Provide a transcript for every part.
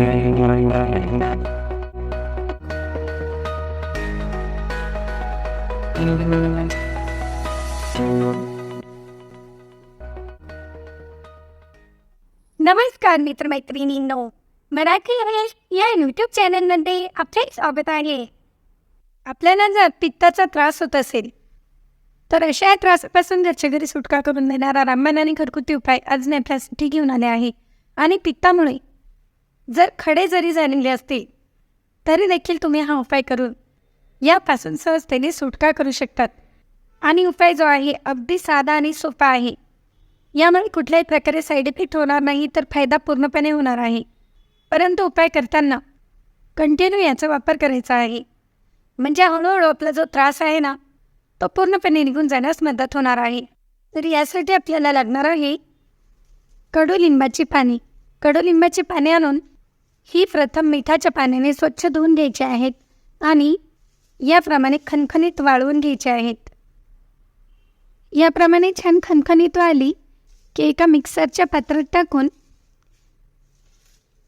नमस्कार मित्रमैत्रिणींनो मराठी हवेश या यूट्यूब चॅनलमध्ये आपले स्वागत आहे. आपल्याला जर पित्ताचा त्रास होत असेल तर अशा त्रासापासून घरच्या घरी सुटका करून देणारा रामबाण आणि घरगुती उपाय आज मी आपल्यासाठी घेऊन आले आहे. आणि पित्तामुळे जर खडे जरी झालेले असतील तरी देखील तुम्ही हा उपाय करून यापासून सहजतेने सुटका करू शकतात. आणि उपाय जो आहे अगदी साधा आणि सोपा आहे. यामुळे कुठल्याही प्रकारे साईड इफेक्ट होणार नाही तर फायदा पूर्णपणे होणार आहे. परंतु उपाय करताना कंटिन्यू याचा वापर करायचा आहे. म्हणजे हळूहळू आपला जो त्रास आहे ना तो पूर्णपणे निघून जाण्यास मदत होणार आहे. तर यासाठी आपल्याला लागणार आहे कडुलिंबाची पाने. कडुलिंबाची पाने आणून ही प्रथम मिठाच्या पाण्याने स्वच्छ धुवून घ्यायची आहेत आणि याप्रमाणे खणखणीत वाळवून घ्यायचे आहेत. याप्रमाणे छान खणखणीत वाळली की एका मिक्सरच्या पात्रात टाकून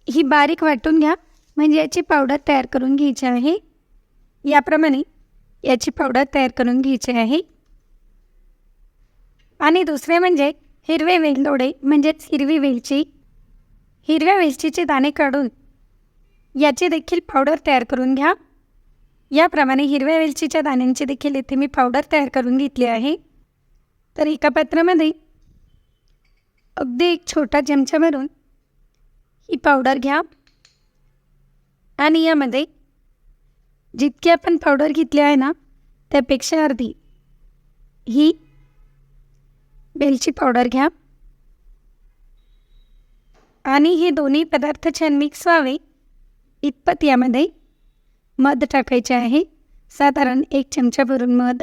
ही बारीक वाटून घ्या. म्हणजे याची पावडर तयार करून घ्यायची आहे. याप्रमाणे याची पावडर तयार करून घ्यायची आहे. आणि दुसरे म्हणजे हिरवे वेलदोडे म्हणजेच हिरवी वेलची. हिरव्या वेलचीचे दाणे काढून याची देखील पावडर तयार करून घ्या. याप्रमाणे हिरव्या वेलचीच्या दाण्यांची देखील इथे मी पावडर तयार करून घेतली आहे. तर एका पात्रामध्ये अगदी एक छोटा चमचा भरून ही पावडर घ्या. आणि यामध्ये जितकी आपण पावडर घेतली आहे ना त्यापेक्षा अर्धी ही वेलची पावडर घ्या. आणि हे दोन्ही पदार्थ छान मिक्स व्हावे. इतपत यामध्ये मध टाकायचे आहे. साधारण एक चमचा भरून मध.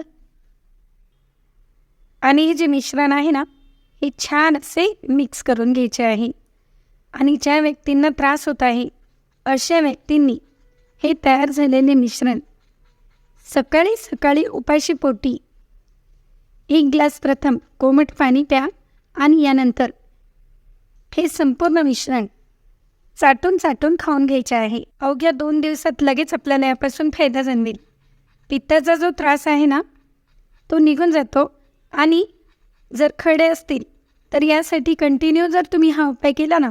आणि हे जे मिश्रण आहे ना हे छान असे मिक्स करून घ्यायचे आहे. आणि ज्या व्यक्तींना त्रास होत आहे अशा व्यक्तींनी हे तयार झालेले मिश्रण सकाळी सकाळी उपाशी पोटी एक ग्लास प्रथम कोमट पाणी प्या आणि यानंतर हे संपूर्ण मिश्रण चाटून चाटून खाऊन घ्यायचे आहे. अवघ्या दोन दिवसात लगेच आपल्याला यापासून फायदा जाणवेल पित्ताचा जो त्रास आहे ना तो निघून जातो. आणि जर खडे असतील तर यासाठी कंटिन्यू जर तुम्ही हा उपाय केला ना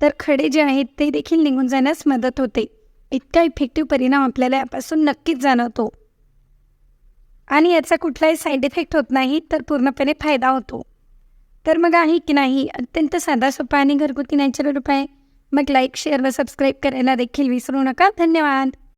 तर खडे जे आहेत ते देखील निघून जाण्यास मदत होते. इतका इफेक्टिव्ह परिणाम आपल्याला यापासून नक्कीच जाणवतो. आणि याचा कुठलाही साईड इफेक्ट होत नाही तर पूर्णपणे फायदा होतो. तर मग आहे की नाही? अत्यंत साधा सोपा आणि घरगुती नॅचरल उपाय. मग लाईक शेअर व सबस्क्राईब करायला देखील विसरू नका. धन्यवाद.